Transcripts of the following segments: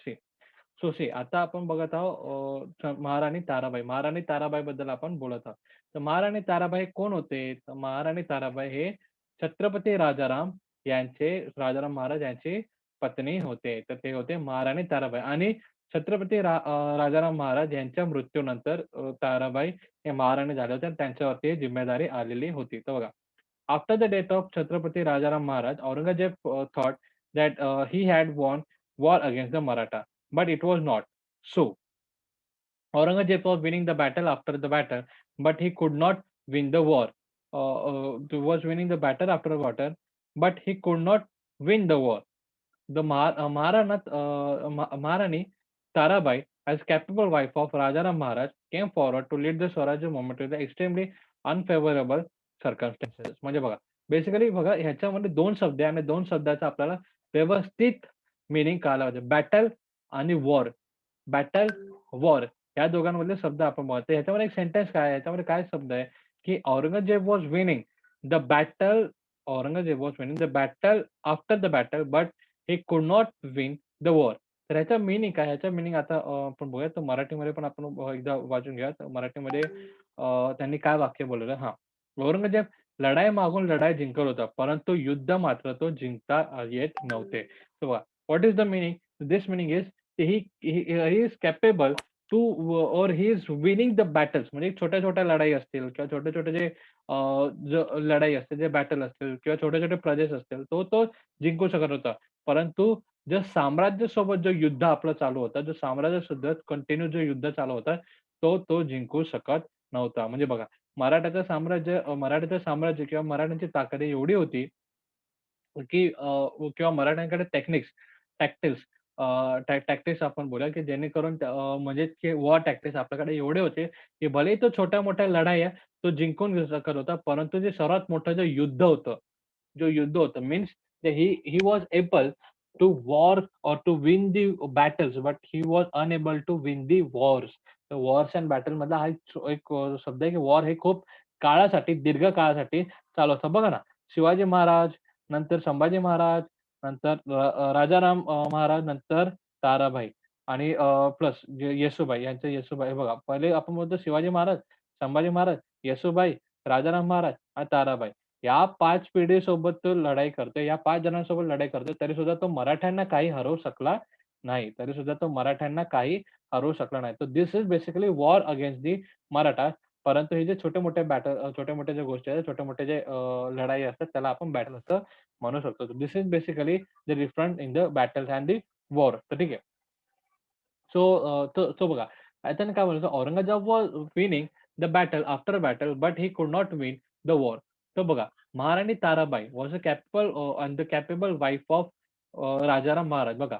C. So आता आपण बघत आहोत महाराणी ताराबाई. महाराणी ताराबाई बद्दल आपण बोलत आहोत. तर महाराणी ताराबाई कोण होते? तर महाराणी ताराबाई हे छत्रपती राजाराम यांचे राजाराम महाराज यांचे पत्नी होते. तर ते होते महाराणी ताराबाई आणि छत्रपती रा राजाराम महाराज यांच्या मृत्यूनंतर ताराबाई हे महाराणी झाले होते आणि त्यांच्यावरती जिम्मेदारी आलेली होती. तर बघा, after the death of Chhatrapati Rajaram Maharaj, Aurangzeb thought that he had won War against the Maratha, but it was not so. Aurangzeb was winning the battle after the battle, but he could not win the war. Uh, uh, was winning the battle after battle, but he could not win the war. The Mahar uh, Maharana, uh, Ma- Maharani Tarabai, as capable wife of Rajaram Maharaj, came forward to lead the Swaraj movement with the extremely unfavorable circumstances. म्हणजे बघा, basically बघा ह्याच्यामध्ये दोन शब्द आहे आणि दोन शब्दाचा आपल्याला व्यवस्थित मिनिंग कालावधी बॅटल आणि वॉर. बॅटल, वॉर या दोघांमधले शब्द आपण बघतो. ह्याच्यामध्ये एक सेंटेन्स काय आहे? काय शब्द आहे, की Aurangzeb was winning the battle Aurangzeb was winning the battle after the battle, but he could not win the war. तर ह्याचा मिनिंग काय? ह्याचा मिनिंग आता आपण बघूया. तर मराठीमध्ये पण आपण एकदा वाचून घ्या तर मराठीमध्ये त्यांनी काय वाक्य बोललेलं हा औरंगजेब लढाई मागून लढाई जिंकत होता, परंतु युद्ध मात्र तो जिंकता येत नव्हते. What is the meaning the meaning is he, he, he is capable to or he is winning the battles म्हणजे छोट्या-छोट्या लढाई असतील किंवा छोटे-छोटे जे लढाई असते, जे बॅटल असतील किंवा छोटे-छोटे प्रदेश असतील, तो तो जिंकू शकत होता. परंतु जे साम्राज्यासोबत जो युद्ध आपलं चालू होतं, जो साम्राज्यासोबत कंटिन्यू जो युद्ध चालू होता, तो तो जिंकू शकत नव्हता. म्हणजे बघा, मराठ्याचं साम्राज्य मराठ्याचं साम्राज्य किंवा मराठ्यांची ताकद एवढी होती की किंवा मराठ्यांकडे टेक्निक्स, टॅक्टिक्स अ, टॅ टॅक्टिक्स आपण बोलूया, की जेणेकरून त्या अ, म्हणजे की वॉर टॅक्टिक्स आपल्याकडे एवढे होते, की भलेही तो छोट्या-मोठ्या लढाया तो जिंकून घेऊ शकत होता, परंतु जे सर्वात मोठं जे युद्ध होतं, जो युद्ध होतं means he he was able to war और to win the battles, but he was unable to win the wars. तर वॉर्स एंड बॅटल मधला हा एक एक अ, शब्द आहे, की वॉर हे खूप काळासाठी, दीर्घ काळासाठी चालू असतं. बघा ना, शिवाजी महाराज, नंतर संभाजी महाराज, नंतर राजाराम महाराज, नंतर ताराबाई आणि प्लस येसुबाई यांचे येसुबाई बघा, पहिले आपण बोलतो शिवाजी महाराज, संभाजी महाराज, येसुबाई राजाराम महाराज आणि ताराबाई. या पाच पिढीसोबत तो लढाई करतोय. या पाच जणांसोबत लढाई करतोय, तरी सुद्धा तो मराठ्यांना काही हरवू शकला नाही. तरी सुद्धा तो मराठ्यांना काही हरवू शकला नाही. तर this is basically war against the Maratha. परंतु हे जे छोटे-मोठे बॅटल छोटे मोठे जे गोष्टी आहेत, छोटे-मोठे जे लढाई असतात, त्याला आपण बॅटल असं म्हणू शकतो. This is basically the different in the battles and the war. तर ठीक आहे. सो सो बघा, आता काय म्हणतो Aurangzeb was winning the battle after battle, but he could not win the war. तर बघा, Maharani Tarabai was a capable and the capable wife of Rajaram Maharaj. बघा,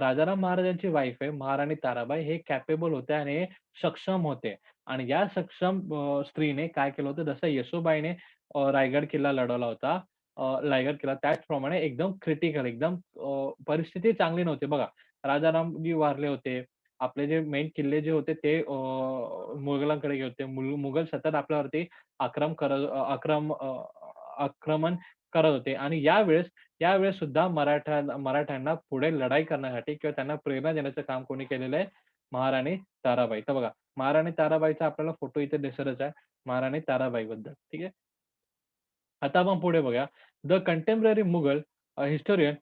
राजाराम महाराजांची वाईफ आहे महाराणी ताराबाई हे कॅपेबल होते आणि हे सक्षम होते. आणि या सक्षम अ, स्त्रीने काय केलं होतं, जसं येसूबाईने अ, रायगड किल्ला लढवला होता. अ, रायगड किल्ला त्याचप्रमाणे एकदम क्रिटिकल एकदम अ, परिस्थिती चांगली नव्हती. बघा, राजारामजी वारले होते. आपले जे मेन किल्ले जे होते ते अ, मुघलांकडे गेले होते. मुल मुघल सतत आपल्यावरती आक्रम करत अ, आक्रम अ, आक्रमण करत होते आणि यावेळेस यावेळेस सुद्धा मराठा मराठ्यांना पुढे लढाई करण्यासाठी किंवा त्यांना प्रेरणा देण्याचं काम कोणी केलेलं आहे? महाराणी ताराबाई. तर बघा, महाराणी ताराबाईचा आपल्याला फोटो इथे दिसतच आहे. महाराणी ताराबाई बद्दल ठीक आहे. आता आपण पुढे बघा the contemporary Mughal historian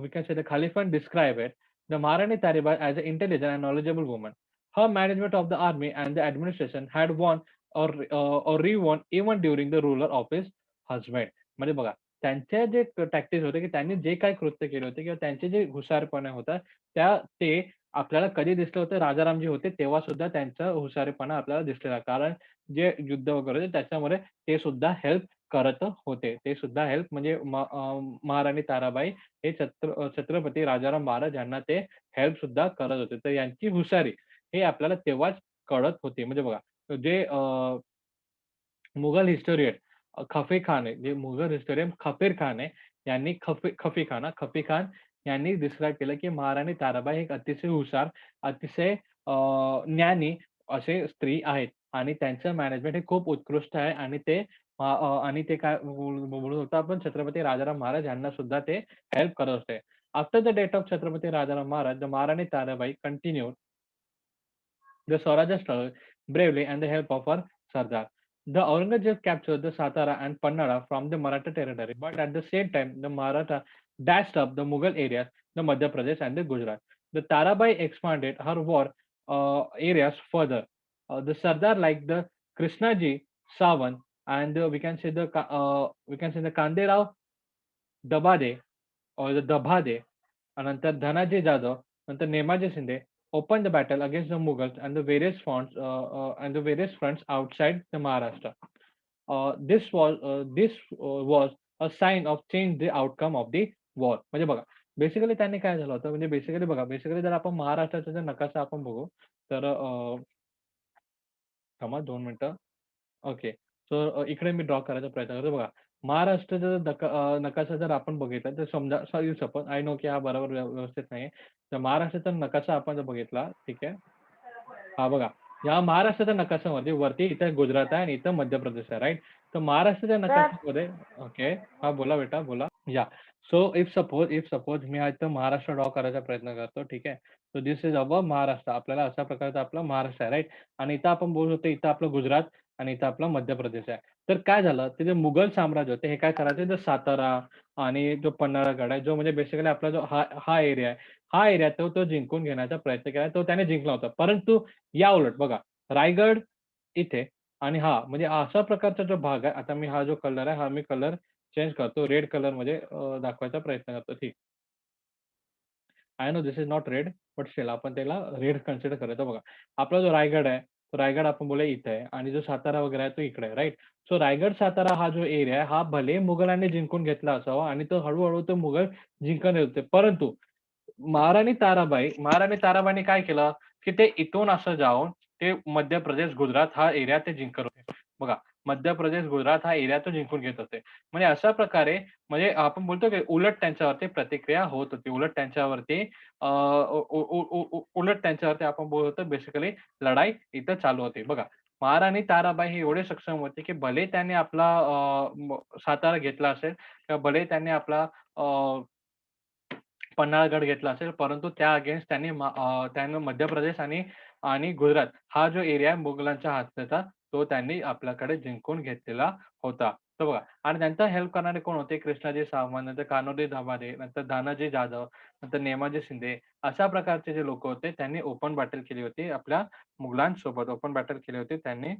we can say the खलिफन describe it the Maharani Tarabai as a intelligent and knowledgeable woman. Her management of the army and the administration had won और और रिवॉन even during the ruler office husband म्हणजे बघा, त्यांचे जे tactics होते, की त्यांनी जे काही कृत्य केले होते किंवा त्यांचे जे हुशारपणे होता, त्या ते आपल्याला कधी दिसलं होतं राजाराम जे होते, तेव्हा सुद्धा त्यांचा हुशारीपणा आपल्याला दिसलेला. कारण जे युद्ध वगैरे होते त्याच्यामध्ये ते सुद्धा हेल्प करत होते. ते सुद्धा हेल्प म्हणजे महाराणी ताराबाई हे छत्र छत्रपती राजाराम महाराज यांना ते हेल्प सुद्धा करत होते. तर यांची हुशारी हे आपल्याला तेव्हाच कळत होते म्हणजे बघा, जे मुघल हिस्टोरियन खफे खान आहे, जे मुघल हिस्टोरियन खफेर खान आहे, यांनी खफे खफी खान खफी खान यांनी डिस्क्राईब केलं की महाराणी ताराबाई एक अतिशय हुशार अतिशय ज्ञानी असे स्त्री आहेत. आणि त्यांचं मॅनेजमेंट हे खूप उत्कृष्ट आहे. आणि ते आणि ते काय म्हणून होता पण छत्रपती राजाराम महाराज यांना सुद्धा ते हेल्प करत होते. After the death of Chhatrapati Rajaram Maharaj the Maharani Tarabai continue the swarajya struggle bravely and the help of her sardar. The Aurangzeb capture the Satara and Panhala from the Maratha territory but at the same time the Maratha dashed up the Mughal areas, the Madhya Pradesh and the Gujarat. The Tarabai expanded her war uh, areas further. Uh, the Sardar like the Krishnaji, Savan, and uh, we can say the we can say the Kanderao Dabade or the Dabade, and then Dhanaji Jadhav, and then Nemaji Sinde opened the battle against the Mughals and the various fronts uh, uh, and the various fronts outside the Maharashtra. Uh, this was this was a sign of change the outcome of the war. म्हणजे बघा basically त्यांनी काय झालं होतं म्हणजे basically बघा basically जर आपण महाराष्ट्राचा जर नकाशा आपण बघू तर अ, थांबा दोन मिनिटं. ओके. सो इकडे मी ड्रॉ करायचा प्रयत्न करतो. बघा महाराष्ट्राचा जर नका अ, नकाशा जर आपण बघितला तर समजा सपोज आय नो की हा बरोबर व्यव- व्यवस्थित नाही तर महाराष्ट्राचा नकाशा आपण जर बघितला ठीक आहे? हा बघा या महाराष्ट्राच्या नकाशामध्ये वरती इथं गुजरात आहे आणि इथं मध्य प्रदेश आहे राईट? तर महाराष्ट्राच्या नकाशामध्ये ओके. हा बोला बेटा बोला. या. So if suppose if suppose मी आज इथं महाराष्ट्र ड्रॉ करायचा प्रयत्न करतो ठीक आहे? So this is our Maharashtra आपल्याला अशा प्रकारचा आपला महाराष्ट्र आहे राईट आणि इथं आपण बोलू शकतो इथं आपलं गुजरात आणि इथं आपलं मध्य प्रदेश आहे. तर काय झालं? ते जे मुघल साम्राज्य होते. हे काय करायचे? जो सातारा आणि जो पन्हाळगड आहे जो म्हणजे बेसिकली आपला जो हा हा एरिया आहे. हा एरिया तो तो जिंकून घेण्याचा प्रयत्न केला. तो त्याने जिंकला होता. परंतु या उलट बघा रायगड इथे आणि हा म्हणजे अशा प्रकारचा जो भाग आहे आता मी हा जो कलर आहे हा मी कलर चेंज करतो रेड कलर म्हणजे, मध्ये दाखवायचा प्रयत्न करतो ठीक. I know this is not red but still आपण त्याला रेड कन्सिडर करायचो बघा आपला जो रायगड आहे तो रायगड आपण बोलूया इथे आहे आणि जो सातारा वगैरे आहे तो इकडे आहे राईट? सो रायगड सातारा हा जो एरिया आहे हा भले मुघलांनी जिंकून घेतला असावा आणि तो हळूहळू तो मुघल जिंकून येत होते परंतु महाराणी ताराबाई महाराणी ताराबाईने काय केलं की ते इथून असं जाऊन ते मध्य प्रदेश गुजरात हा एरिया ते जिंकत होते. बघा मध्य प्रदेश गुजरात हा एरिया तो जिंकून घेत होते. म्हणजे अशा प्रकारे म्हणजे आपण बोलतो की उलट त्यांच्यावरती प्रतिक्रिया होत होती. उलट त्यांच्यावरती अं, उलट त्यांच्यावरती आपण बोलतो बेसिकली लढाई इथं चालू होती. बघा महाराणी ताराबाई हे एवढे सक्षम होते की भले त्यांनी आपला अं, सातारा घेतला असेल किंवा भले त्यांनी आपला पन्हाळगड घेतला असेल परंतु त्या अगेन्स्ट त्यांनी त्यांना त्यांनी मध्य प्रदेश आणि आणि गुजरात हा जो एरिया मुघलांच्या हातात तो त्यांनी आपल्याकडे जिंकून घेतलेला होता. तर बघा आणि त्यांचा हेल्प करणारे कोण होते? कृष्णाजी सावंत नंतर कानोजी धाबारे नंतर दानाजी जाधव नंतर नेमाजी शिंदे अशा प्रकारचे जे लोक होते त्यांनी ओपन बॅटल केली होती. आपल्या मुघलांसोबत ओपन बॅटल केली होती त्यांनी.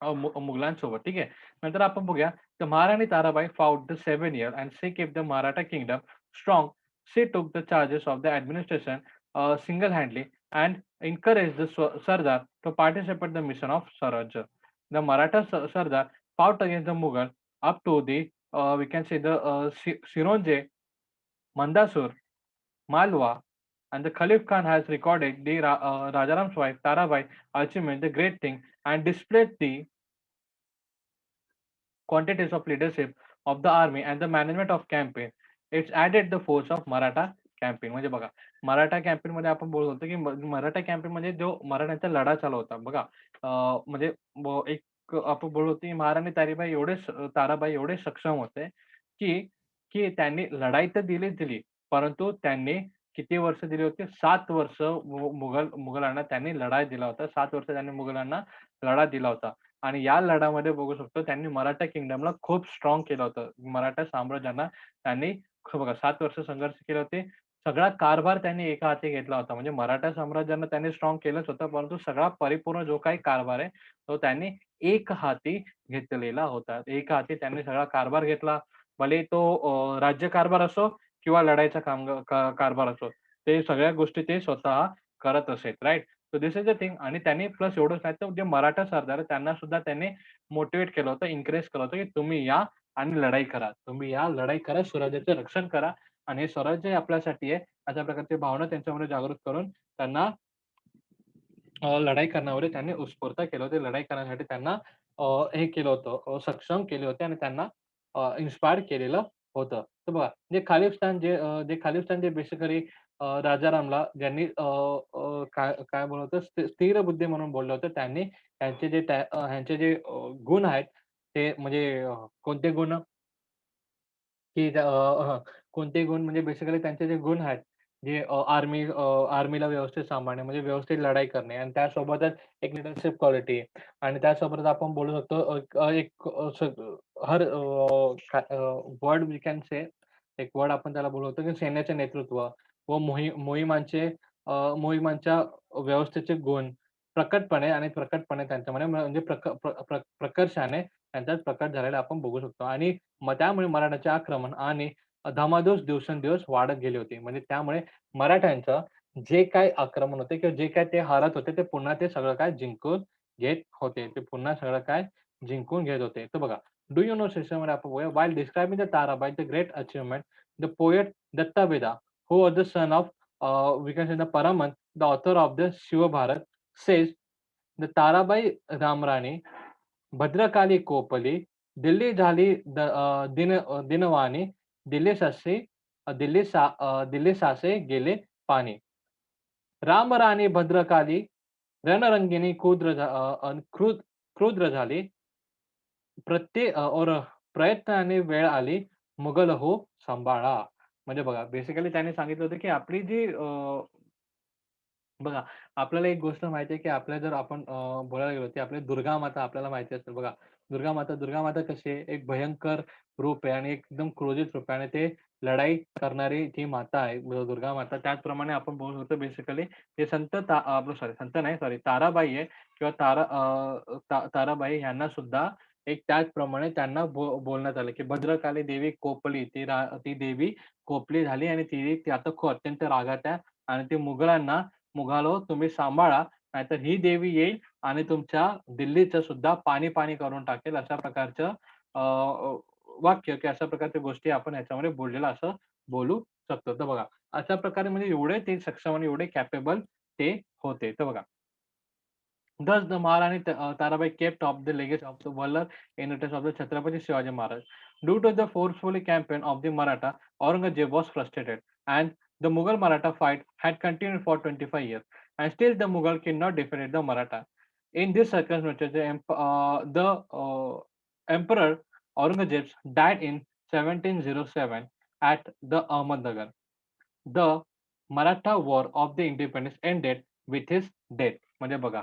मुघलांसोबत ठीक आहे? नंतर आपण बघूया. the Maharani Tarabai fought the seven year and she kept the Maratha kingdom strong she took the charges of the administration single handedly and encouraged the Sardar to participate in the mission of Swaraj. The Maratha Sa- Sardar fought against the Mughal up to the, uh, we can say the uh, Sironje, Mandasur, Malwa, and the Khalif Khan has recorded the uh, Rajaram's wife Tarabai achievement, the great thing, and displayed the quantities of leadership of the army and the management of campaign. It's added the force of Maratha campaign म्हणजे बघा Maratha campaign मध्ये आपण बोलत होतो की म- Maratha campaign म्हणजे जो मराठ्यांचा लढा चालू होता बघा अं, म्हणजे ब- एक आपण बोलत होतो की महाराणी तारीबाई एवढे स- ताराबाई एवढे सक्षम होते की की त्यांनी लढाई तर दिलीच दिली परंतु त्यांनी किती वर्ष दिली होती? सात वर्ष मु- मुघल मुघलांना त्यांनी लढाई दिला होता. सात वर्ष त्यांनी मुघलांना लढा दिला होता. आणि या लढ्यामध्ये बघू शकतो त्यांनी मराठा किंगडमला खूप स्ट्रॉंग केलं होतं. मराठा साम्राज्यांना त्यांनी ख- बघा सात वर्ष संघर्ष केले होते. सगळा कारभार त्यांनी एका हाती घेतला होता. म्हणजे मराठा साम्राज्यानं त्यांनी स्ट्रॉंग केलंच होतं परंतु सगळा परिपूर्ण जो काही कारभार आहे तो त्यांनी एक हाती घेतलेला होता. एक हाती त्यांनी सगळा कारभार घेतला. भले तो राज्य कारभार असो किंवा लढाईचा काम कारभार असो ते सगळ्या गोष्टी ते स्वतः करत असेल right so this is the thing आणि त्यांनी प्लस एवढंच नाही तर जे मराठा सरदार त्यांना सुद्धा त्यांनी मोटिवेट केलं होतं इन्करेज केलं होतं की तुम्ही या आणि लढाई करा. तुम्ही या लढाई करा स्वराज्याचं रक्षण करा. आणि हे स्वराज्य हे आपल्यासाठी आहे अशा प्रकारची भावना त्यांच्यामध्ये जागृत करून त्यांना लढाई करण्यावर त्यांनी उत्स्फूर्त केलं होते. लढाई करण्यासाठी त्यांना हे केलं होतं सक्षम केले होते आणि त्यांना इन्स्पायर केलेलं होतं. तर बघा जे खालिस्तान जे जे खालिस्तान जे बेसिकली राजारामला ज्यांनी काय काय बोलत होतं? स्थिर बुद्धी म्हणून बोललं होतं. त्यांनी ह्यांचे जे ह्यांचे जे गुण आहेत ते म्हणजे कोणते गुण? की कोणते गुण म्हणजे बेसिकली त्यांचे जे गुण आहेत, जे आर्मी आर्मीला व्यवस्थित सांभाळणे म्हणजे व्यवस्थित लढाई करणे आणि त्यासोबतच एक लिडरशिप क्वालिटी आणि त्यासोबतच आपण बोलू शकतो एक her word we can say एक वर्ड आपण त्याला बोलवतो की सैन्याचे नेतृत्व व मोहिम मोहिमांचे मोहिमांच्या व्यवस्थेचे गुण प्रकटपणे आणि प्रकटपणे त्यांच्यामध्ये म्हणजे प्रक प्रकर्षाने त्यांच्यात प्रकट झालेला आपण बघू शकतो आणि मग त्यामुळे मराठाचे आक्रमण आणि धमाधोस दिवसेंदिवस वाढत गेले होते म्हणजे त्यामुळे मराठ्यांचं जे काय आक्रमण होते किंवा जे काय ते हरत होते, ते पुन्हा ते सगळं काय जिंकून घेत होते. ते पुन्हा सगळं काय जिंकून घेत होते. तर बघा, डू यू नो सेशनमध्ये आपण बघूया, while the Tarabai the great achievement the poet दत्ताबेदा who was the son of we can the Paramhans, the author of the Shivbharat, says the Tarabai रामराणी Bhadrakali कोपली, दिल्ली झाली दिन दिनवाणी, दिल्ली ससे दिल्ली सा दिल्ली सासे गेले पाणी. रामराणी भद्रकाली रणरंगिणी क्रुद्र क्रुद क्रुद्र झाले प्रत्येक और प्रयत्नाने वेळ आली, मुघल हो सांभाळा. म्हणजे बघा बेसिकली त्याने सांगितलं होतं, की आपली जी बघा, आपल्याला एक गोष्ट माहिती आहे, की आपल्या जर आपण बोलायला गेलो, की आपली दुर्गा माता आपल्याला माहिती असेल बघा. दुर्गा माता दुर्गा माता कशी आहे? एक भयंकर रूप आहे आणि एकदम क्रोधित रूप आहे आणि ते लढाई करणारी जी माता आहे दुर्गा माता त्याचप्रमाणे आपण बोलू शकतो बेसिकली ते संत आपलं सॉरी संत नाही सॉरी ताराबाई आहे किंवा तारा ता ताराबाई यांना सुद्धा एक त्याचप्रमाणे त्यांना बो बोलण्यात आलं, की भद्रकाली देवी कोपली ती रा ती देवी कोपली झाली आणि ती ती आता खूप अत्यंत रागात आहे आणि ती मुघलांना मुघालो तुम्ही सांभाळा, नाहीतर ही देवी येईल आणि तुमच्या दिल्लीचं सुद्धा पाणी पाणी करून टाकेल अशा प्रकारचं वाक्य की अशा प्रकारच्या गोष्टी आपण याच्यामध्ये बोललेला असं बोलू शकतो. तर बघा अशा प्रकारे म्हणजे एवढे ते सक्षम आणि एवढे कॅपेबल ते होते. तर बघा. Thus the Maharani Tarabai kept top the legacy of the warrior in of the Chhatrapati Shivaji Maharaj. Due to the forceful campaign of the Maratha Aurangzeb was frustrated and the Mughal Maratha fight had continue for twenty five years and still the Mughal can not defended the Maratha In this circumstance, the, uh, the uh, emperor Aurangzeb died in 1707 at the Ahmednagar. The Maratha War of the Independence ended with his death. म्हणजे बघा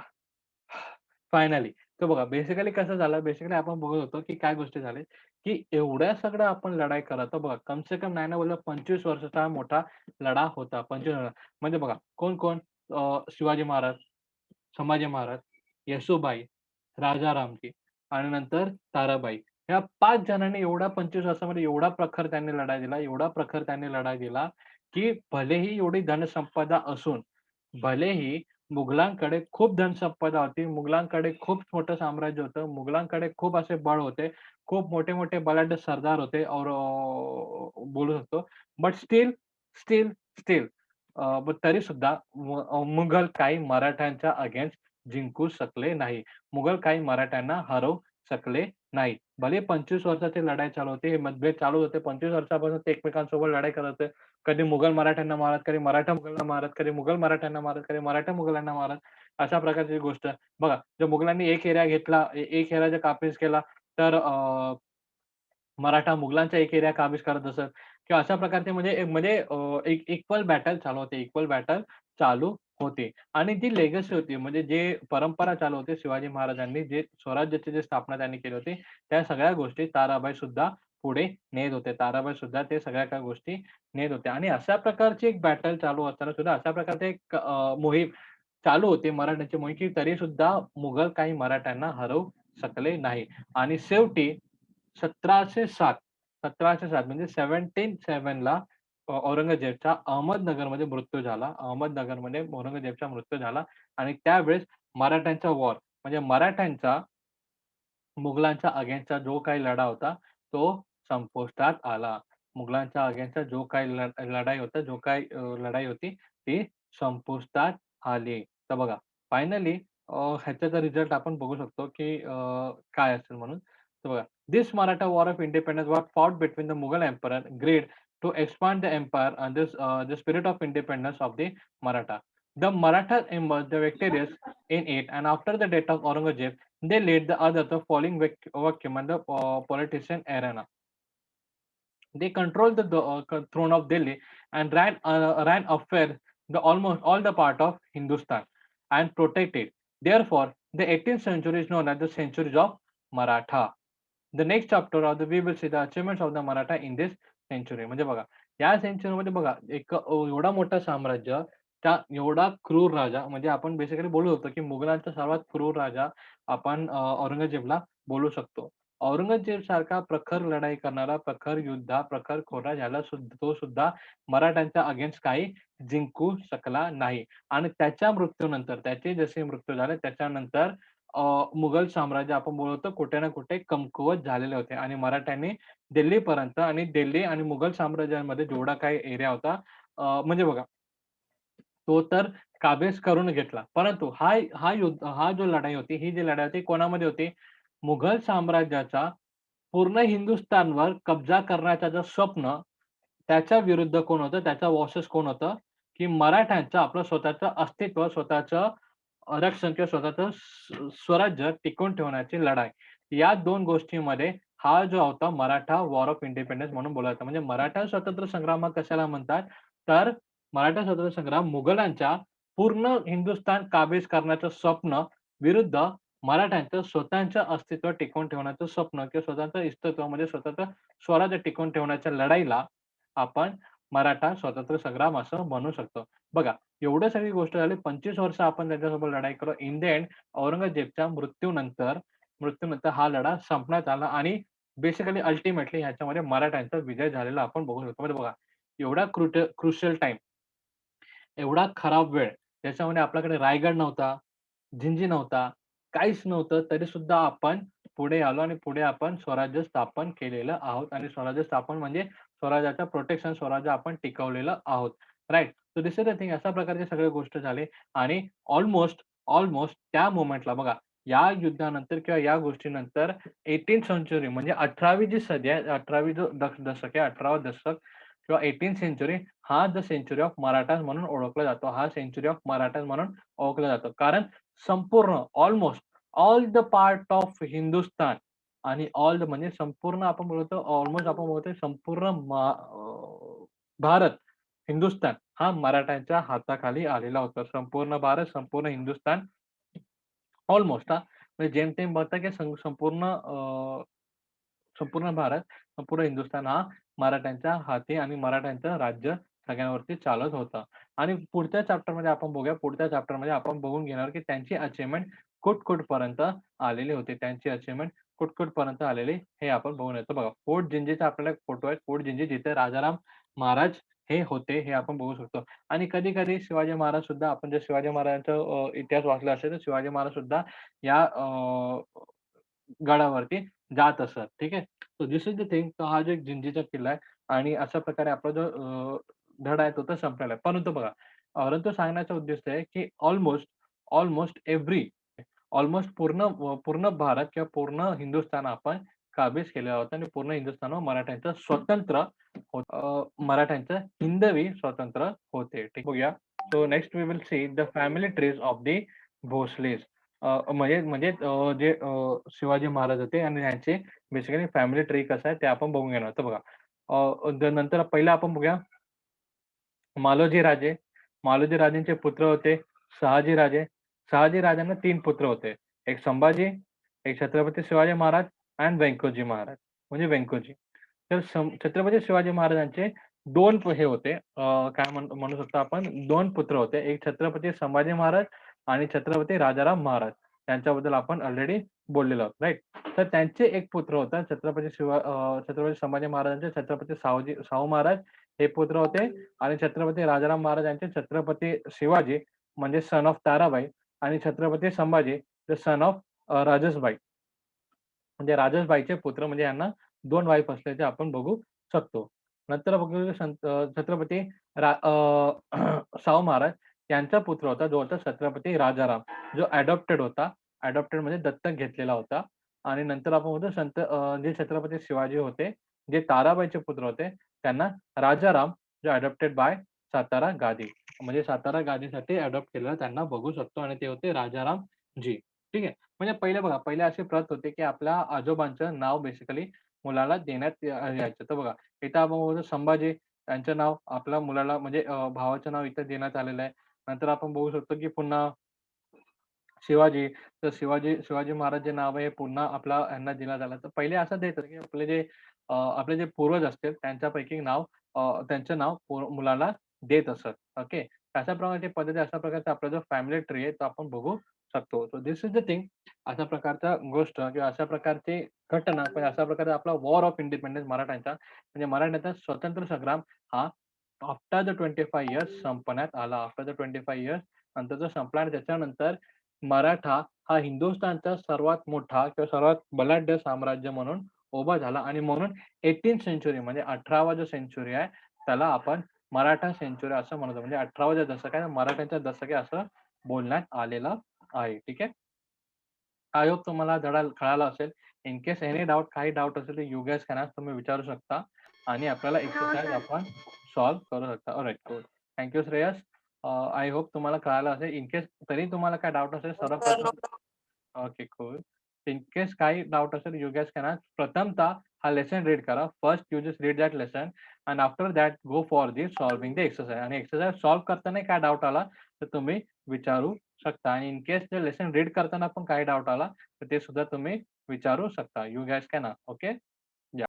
finally तर बघा basically कसं झालं basically आपण बघत होतो की काय गोष्टी झाले की एवढ्या सगळं आपण लढाई करत बघा कम से कम नाही ना बोललं पंचवीस वर्षाचा मोठा लढा होता पंचवीस म्हणजे बघा कोण कोण शिवाजी महाराज संभाजी महाराज यशोबाई राजारामजी आणि नंतर ताराबाई. ह्या पाच जणांनी एवढा 25 वर्षामध्ये एवढा प्रखर त्यांनी लढा दिला, एवढा प्रखर त्यांनी लढा दिला, की भलेही एवढी धनसंपदा असून, भलेही मुघलांकडे खूप धनसंपदा होती. मुघलांकडे खूप मोठं साम्राज्य होतं. मुघलांकडे खूप असे बळ होते. खूप मोठे-मोठे बलाढ्य सरदार होते और बोलू शकतो. बट स्टील स्टील स्टील तरी सुद्धा मुघल काही मराठ्यांच्या अगेन्स्ट जिंकू शकले नाही. मुघल काही मराठ्यांना हरवू शकले नाही. भले 25 वर्षाची लढाई चालू होती. हे मतभेद चालू होते. 25 वर्षापासून ते एकमेकांसोबत लढाई करत होते. कधी मुघल मराठ्यांना मारत, कधी मराठा मुघलांना मारत, कधी मुघल मराठ्यांना मारत, कधी मराठा मुघलांना मारत. अशा प्रकारची गोष्ट. बघा, जर मुघलांनी एक एरिया घेतला, एक एरिया जर काबीज केला, तर अ, मराठा मुघलांचा एक एरिया काबीज करत असत किंवा अशा प्रकारचे म्हणजे म्हणजे एक इक्वल बॅटल चालू होते. इक्वल बॅटल चालू होते आणि जी लेगसी होती म्हणजे जे परंपरा चालू होती शिवाजी महाराजांनी जे स्वराज्याची जी स्थापना त्यांनी केली होती, त्या सगळ्या गोष्टी ताराबाई सुद्धा पुढे नेत होते. ताराबाई सुद्धा ते सगळ्या काही गोष्टी नेत होते आणि अशा प्रकारची एक बॅटल चालू असताना सुद्धा अशा प्रकारचे एक मोहीम चालू होते मराठ्यांची मोहीम, की तरी सुद्धा मुघल काही मराठ्यांना हरवू शकले नाही आणि शेवटी 1707 1707 म्हणजे 1707 ला औरंगजेबचा अहमदनगरमध्ये मृत्यू झाला. अहमदनगरमध्ये औरंगजेबचा मृत्यू झाला आणि त्यावेळेस मराठ्यांचा वॉर म्हणजे मराठ्यांचा मुघलांच्या अगेन्स्टचा जो काही लढा होता, तो संपुष्टात आला. मुघलांच्या अगेन्स्टचा जो काही लढाई होता, जो काही लढाई होती, ती संपुष्टात आली. तर बघा फायनली ह्याच्याचा रिझल्ट आपण बघू शकतो, की काय असेल म्हणून. तर बघा, this Maratha war of independence war fought between the Mughal emperor great to expand the empire and this uh, the spirit of independence of the Maratha. The Marathas emerged the victorious in it, and after the death of Aurangzeb, they led the other the following vacuum and the uh, politician arena. They controlled the the, uh, throne of Delhi and ran uh, ran affair the almost all the part of Hindustan and protected. Therefore, the 18th century is known as the centuries of Maratha. The next chapter of the we will see the achievements of the Maratha in this century म्हणजे बघा या सेंचुरीमध्ये बघा एक एवढा मोठा साम्राज्य त्या एवढा क्रूर राजा म्हणजे आपण बेसिकली बोलू शकतो की मुघलांचा सर्वात क्रूर राजा आपण औरंगजेबला बोलू शकतो. औरंगजेब सारखा प्रखर लढाई करणारा, प्रखर योद्धा, प्रखर खोरा याला सुद्धा तो सुद्धा मराठ्यांच्या अगेन्स्ट काही जिंकू शकला नाही. आणि त्याच्या मृत्यूनंतर त्याचे जसे मृत्यू झाले त्याच्यानंतर मुघल साम्राज्य आपण बोलतो कुठे ना कुठे कमकुवत झालेले होते आणि मराठ्यांनी दिल्लीपर्यंत आणि दिल्ली आणि मुघल साम्राज्यामध्ये जेवढा काही एरिया होता म्हणजे बघा तो तर काबेज करून घेतला. परंतु हा हा युद्ध हा जो लढाई होती, ही जी लढाई होती कोणामध्ये होती? मुघल साम्राज्याचा पूर्ण हिंदुस्थानवर कब्जा करण्याचा जो स्वप्न त्याच्या विरुद्ध कोण होतं? त्याचा वर्सेस कोण होतं? की मराठ्यांचं आपलं स्वतःचं अस्तित्व, स्वतःचं आरक्षण किंवा स्वतःचं स्वराज्य टिकवून ठेवण्याची लढाई. या दोन गोष्टींमध्ये हा जो होता मराठा वॉर ऑफ इंडिपेंडन्स म्हणून बोलला म्हणजे मराठा स्वातंत्र्य संग्राम कशाला म्हणतात? तर मराठा स्वातंत्र्य संग्राम मुघलांच्या पूर्ण हिंदुस्थान काबीज करण्याचं स्वप्न विरुद्ध मराठ्यांचं स्वतःचं अस्तित्व टिकवून ठेवण्याचं स्वप्न किंवा स्वतःचं अस्तित्व म्हणजे स्वतःचं स्वराज्य टिकवून ठेवण्याच्या लढाईला आपण मराठा स्वातंत्र्य संग्राम असं म्हणू शकतो. बघा, एवढ्या सगळी गोष्ट झाली 25 वर्ष आपण त्यांच्यासोबत लढाई केलो. इन द एंड औरंगजेबच्या मृत्यूनंतर मृत्यूनंतर हा लढा संपण्यात आला आणि बेसिकली अल्टिमेटली ह्याच्यामध्ये मराठ्यांचा विजय झालेला आपण बघू शकतो. म्हणजे बघा, एवढा क्रुट क्रुशियल टाइम एवढा खराब वेळ, त्याच्यामध्ये आपल्याकडे रायगड नव्हता, झिंजी नव्हता, काहीच नव्हतं, तरी सुद्धा आपण पुढे आलो आणि पुढे आपण स्वराज्य स्थापन केलेलं आहोत आणि स्वराज्य स्थापन म्हणजे स्वराज्याचं प्रोटेक्शन, स्वराज्य आपण टिकवलेलं आहोत. Right so this is the thing अशा प्रकारच्या सगळ्या गोष्टी झाले आणि ऑलमोस्ट, ऑलमोस्ट त्या मोमेंटला बघा, या युद्धानंतर किंवा या गोष्टीनंतर 18th सेंच्युरी म्हणजे 18वी जी सदी आहे, 18वी जो दशक आहे, 18वा दशक किंवा 18th सेंच्युरी हा द सेंच्युरी ऑफ मराठाज म्हणून ओळखला जातो. हा सेंच्युरी ऑफ मराठाज म्हणून ओळखला जातो. कारण संपूर्ण almost all the part of Hindustan आणि ऑल द म्हणजे संपूर्ण आपण बोलतो ऑलमोस्ट आपण बोलतो संपूर्ण भारत, हिंदुस्तान हा मराठ्यांच्या हाताखाली आलेला होता. संपूर्ण भारत, संपूर्ण हिंदुस्तान ऑलमोस्ट हा म्हणजे जेमतेम बघता की संपूर्ण संपूर्ण भारत, संपूर्ण हिंदुस्थान हा मराठ्यांच्या हाती आणि मराठ्यांचं राज्य सगळ्यांवरती चालत होतं. आणि पुढच्या चॅप्टरमध्ये आपण बघूया. पुढच्या चॅप्टरमध्ये आपण बघून घेणार की त्यांची अचिव्हमेंट कुठ-कुठपर्यंत आलेली होती. त्यांची अचिव्हमेंट कुठ-कुठपर्यंत आलेली हे आपण बघून येतो. बघा, फोर्ट जिंजीचा आपल्याला फोटो आहे. फोर्ट जिंजी जिथे राजाराम महाराज हे होते, हे आपण बघू शकतो. आणि कधी-कधी शिवाजी महाराज सुद्धा आपण जर शिवाजी महाराजांचा इतिहास वाचला असेल, तर शिवाजी महाराज सुद्धा या गडावरती जात असत. ठीक आहे. So this is the thing. हा जो एक जिंजीचा किल्ला आहे आणि अशा प्रकारे आपला जो धडा आहे तो तर संपलेला आहे. परंतु बघा, परंतु सांगण्याचा उद्देश आहे की ऑलमोस्ट, ऑलमोस्ट एव्हरी ऑलमोस्ट पूर्ण पूर्ण भारत किंवा पूर्ण हिंदुस्थान आपण काबीज केलेला होता आणि पूर्ण हिंदुस्थानवर मराठ्यांचं स्वतंत्र होत अ, मराठ्यांचं हिंदवी स्वतंत्र होते. ठीक बघूया. So next we will see the family trees of the Bhosles. Uh, म्हणजे म्हणजे अ, जे अ, शिवाजी महाराज होते आणि त्यांचे बेसिकली फॅमिली ट्री कसं आहे ते आपण बघून घेणार. तर बघा, अ, द नंतर पहिला आपण बघूया मालोजी राजे. मालोजी राजेंचे पुत्र होते शहाजी राजे. शहाजी राजांना 3 पुत्र होते. एक संभाजी, एक छत्रपती शिवाजी महाराज आणि व्यंकोजी महाराज म्हणजे व्यंकोजी. तर छत्रपती शिवाजी महाराजांचे दोन हे होते काय म्हणू शकतो आपण दोन पुत्र होते. एक छत्रपती संभाजी महाराज आणि छत्रपती राजाराम महाराज. त्यांच्याबद्दल आपण ऑलरेडी बोललेलो आहोत. राईट तर त्यांचे एक पुत्र होता छत्रपती शिवा छत्रपती संभाजी महाराजांचे छत्रपती साहूजी शाहू महाराज हे पुत्र होते आणि छत्रपती राजाराम महाराज यांचे छत्रपती शिवाजी म्हणजे सन ऑफ ताराबाई आणि Chhatrapati Sambhaji the son of Rajasbai. म्हणजे राजसबाईचे पुत्र म्हणजे यांना दोन वाईफ असल्याचे आपण बघू शकतो. नंतर बघू छत्रपती शाहू महाराज यांचा पुत्र होता जो होता छत्रपती राजाराम जो अडॉप्टेड होता. अडॉप्टेड म्हणजे दत्तक घेतलेला होता आणि नंतर आपण म्हणतो संत जे छत्रपती शिवाजी होते, जे ताराबाईचे पुत्र होते, त्यांना राजाराम जो अडॉप्टेड बाय सातारा गादी. म्हणजे सातारा गादीसाठी अडॉप्ट केलेलं त्यांना बघू शकतो आणि ते होते राजाराम जी ठीक आहे. म्हणजे पहिले बघा, पहिले अशी प्रथ होती की आपल्या आजोबांचं नाव बेसिकली मुलाला देण्यात यायचं. तर बघा इथं आपण संभाजी त्यांचं नाव आपल्या मुलाला म्हणजे भावाचं नाव इथं देण्यात आलेलं आहे. नंतर आपण बघू शकतो की पुन्हा शिवाजी, तर शिवाजी शिवाजी महाराज जे नाव आहे पुन्हा आपला यांना दिला झालं. तर पहिले असं द्यायचं की आपले जे आपले जे पूर्वज असतील त्यांच्यापैकी नाव त्यांचं नाव मुलाला देत असत. ओके. अशा प्रकारची पद्धती अशा प्रकारचा आपला जो फॅमिली ट्री आहे तो आपण बघू शकतो. So this is the thing अशा प्रकारच्या गोष्ट किंवा अशा प्रकारची घटना म्हणजे अशा प्रकारचा आपला वॉर ऑफ इंडिपेंडन्स मराठ्यांचा म्हणजे मराठ्यांचा स्वतंत्र संग्राम हा आफ्टर द 25 इयर्स संपण्यात आला. आफ्टर द 25 इयर्स नंतर तो संपला आणि त्याच्यानंतर मराठा हा हिंदुस्थानचा सर्वात मोठा किंवा सर्वात बलाढ्य साम्राज्य म्हणून उभा झाला आणि म्हणून 18th सेंच्युरी म्हणजे 18वा जो सेंच्युरी आहे त्याला आपण मराठा सेंच्युरी असं म्हणतो. म्हणजे 18वा दशक आहे मराठ्यांचा दशक आहे असं बोलण्यात आलेलं आहे. ठीक आहे. आय होप तुम्हाला धडा कळाला असेल. इन केस एनी डाउट काही डाउट असेल तर यू गाईज कॅन आस्क तुम्ही विचारू शकता आणि आपल्याला एक्सरसाइज सर. आपण सॉल्व्ह करू शकता. All right good. Thank you Shreyas. I hope तुम्हाला कळालं असेल. इन केस तरी तुम्हाला काही डाउट असेल सर, सर्वप्रथम no doubt. Okay cool. In case काही डाउट असेल यू गाईज कॅन आस्क. प्रथमतः हा लेसन रीड करा. First you just read that lesson and after that go for the solving the exercise आणि एक्सरसाइज सॉल्व्ह करताना काय doubt आला तर तुम्ही विचारू शकता आणि इन केस ते लेसन रीड करताना पण काही डाउट आला तर ते सुद्धा तुम्ही विचारू शकता. You guys can okay.